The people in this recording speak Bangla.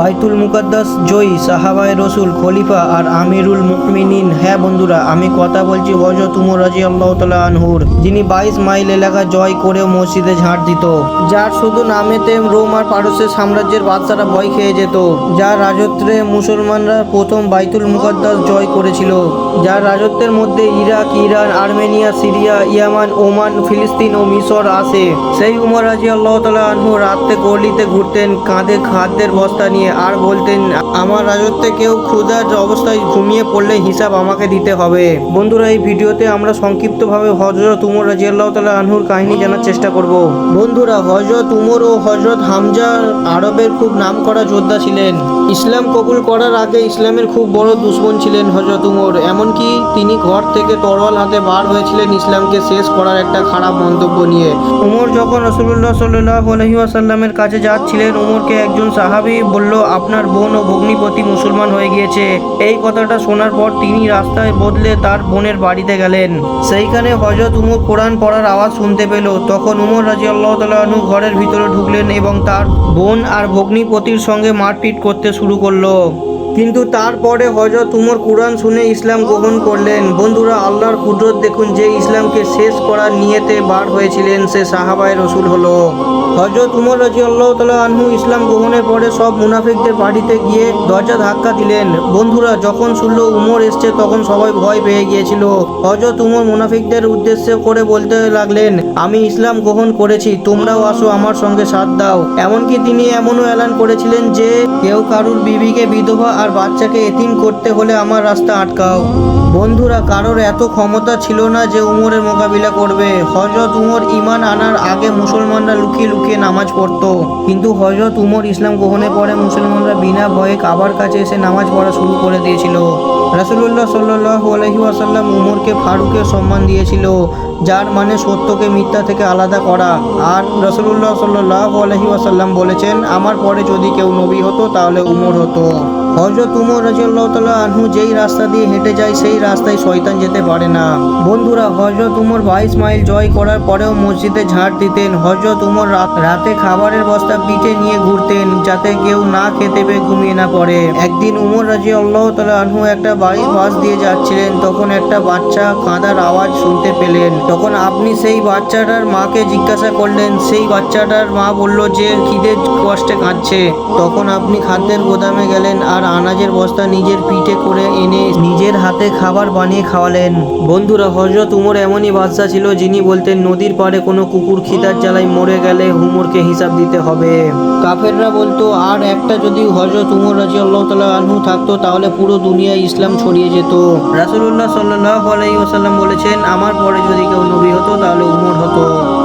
বাইতুল মুকাদ্দাস, জয়ী সাহাবায় রসুল, খলিফা আর আমিরুল মুকমিনিন হ্যাঁ বন্ধুরা, আমি কথা বলছি হজরত উমর রাজি আল্লাহ তালা আনহুর। যিনি বাইশ মাইল এলাকা জয় করে মসজিদে ঝাঁট দিত, যার শুধু নামেতে রোম আর পারস্যের সাম্রাজ্যের বাদশারা ভয় খেয়ে যেত, যার রাজত্বে মুসলমানরা প্রথম বাইতুল মুকাদ্দাস জয় করেছিল। যার রাজত্বের মধ্যে Iraq, Iran, Armenia, Syria, Yemen, Oman, ফিলিস্তিন ও মিশর আসে সেই উমর রাজি আল্লাহ তালা আনহু রাত্রে গলিতে ঘুরতেন, কাঁধে খাদ্যের বস্তা নিয়ে আর বলতেন, আমার রাজত্বে কেউ ক্ষুধার অবস্থায় ঘুমিয়ে পড়লে হিসাব আমাকে দিতে হবে। বন্ধুরা, এই ভিডিওতে আমরা সংক্ষিপ্তভাবে হজরত উমর রাজি আল্লাহ তালা আনহুর কাহিনী জানার চেষ্টা করব। বন্ধুরা হজরত উমর ও হজরত হামজা আরবের খুব নামকরা যোদ্ধা ছিলেন। ইসলাম কবুল করার আগে ইসলামের খুব বড় দুশ্মন ছিলেন হজরত উমর। এমনকি তিনি ঘর থেকে তরোয়াল হাতে বার হয়েছিলেন ইসলামকে শেষ করার একটা খারাপ মন্তব্য নিয়ে। উমর যখন রসুল্লাহ সাল্লাহ আলহিউসাল্লামের কাছে যাচ্ছিলেন, উমরকে একজন সাহাবি বলল, আপনার বোন ও ভগ্নিপতি মুসলমান হয়ে গিয়েছে। এই কথাটা শোনার পর তিনি রাস্তায় বদলে তার বোনের বাড়িতে গেলেন। সেইখানে হজরত উমর কোরআন পড়ার আওয়াজ শুনতে পেল। তখন উমর রাজি আল্লাহ তালু ঘরের ভিতরে ঢুকলেন এবং তার বোন আর ভগ্নিপতির সঙ্গে মারপিট করতে শুরু করল। কিন্তু তারপরে হজরত উমর কুরআন শুনে ইসলাম গ্রহণ করলেন। বন্ধুরা, আল্লাহর কুদরত দেখুন, যে ইসলামকে শেষ করার নিয়েতে বার হয়েছিলেন সে সাহাবায় রসুল হলো। হজরত উমর রাজি আল্লাহ তালা আনহু ইসলাম গ্রহণের পরে সব মুনাফিকদের বাড়িতে গিয়ে দরজা ধাক্কা দিলেন। বন্ধুরা, যখন শুনলো উমর এসছে, তখন সবাই ভয় পেয়ে গিয়েছিল। হজরত উমর মুনাফিকদের উদ্দেশ্য করে বলতে লাগলেন, আমি ইসলাম গ্রহণ করেছি, তোমরাও আসো আমার সঙ্গে সাথ দাও। এমনকি তিনি এমনও এলান করেছিলেন যে, কেউ কারুর বিবিকে বিধবা আর বাচ্চাকে এতিম করতে হলে আমার রাস্তা আটকাও। বন্ধুরা, কারোর এত ক্ষমতা ছিল না যে উমরের মোকাবিলা করবে। হজরত উমর ইমান আনার আগে মুসলমানরা লুকিয়ে লুকিয়ে নামাজ পড়তো। কিন্তু হজরত উমর ইসলাম গ্রহণের পরে মুসলমানরা বিনা ভয়ে কাবার কাছে এসে নামাজ পড়া শুরু করে দিয়েছিল। রাসুলুল্লাহ সাল্লাহ আলহি আসাল্লাম উমরকে ফারুকের সম্মান দিয়েছিল, যার মানে সত্যকে মিথ্যা থেকে আলাদা করা। আর রসুল্লাহ সাল্লাহ আলহি আসাল্লাম বলেছেন, আমার পরে যদি কেউ নবী হতো, তাহলে উমর হতো। হজরত উমর রাজিয়াল্লাহ তাল্লাহ আনহু যেই রাস্তা দিয়ে হেঁটে যায়, সেই রাস্তায় শয়তান যেতে পারে না। বন্ধুরা হজরত উমর বাইশ মাইল জয় করার পরেও মসজিদে ঝাড় দিতেন। হজরত উমর রাতে খাবারের বস্তা পিঠে নিয়ে ঘুরতেন, যাতে কেউ না খেতে পেয়ে ঘুমিয়ে না পড়ে। একদিন উমর রাজি আল্লাহ আনহু একটা বাড়ির পাশ দিয়ে যাচ্ছিলেন। তখন একটা বাচ্চা কাঁদার আওয়াজ শুনতে পেলেন। তখন আপনি সেই বাচ্চাটার মাকে জিজ্ঞাসা করলেন। সেই বাচ্চাটার মা বলল যে, খিদে কষ্টে কাঁদছে। তখন আপনি খাদ্যের গোদামে গেলেন আর আনাজের বস্তা নিজের পিঠে করে এনে নিজের হাতে খাবার বানিয়ে খাওয়ালেন। বন্ধুরা হজরত উমর এমনই বাদশা ছিল যিনি বলতেন, নদীর পাড়ে কোনো কুকুর খিদার জ্বালায় মরে গেলে হুমরকে হিসাব দিতে হবে। কাফেররা বলতো, আর একটা যদি হজরত উমর রাজি আল্লাহ তালা আনহু থাকতো, তাহলে পুরো দুনিয়ায় ইসলাম ছড়িয়ে যেত। রাসুল্লাহ সাল্লাহ আলাই ওসাল্লাম বলেছেন, আমার পরে যদি কেউ নবী হতো, তাহলে উমর হতো।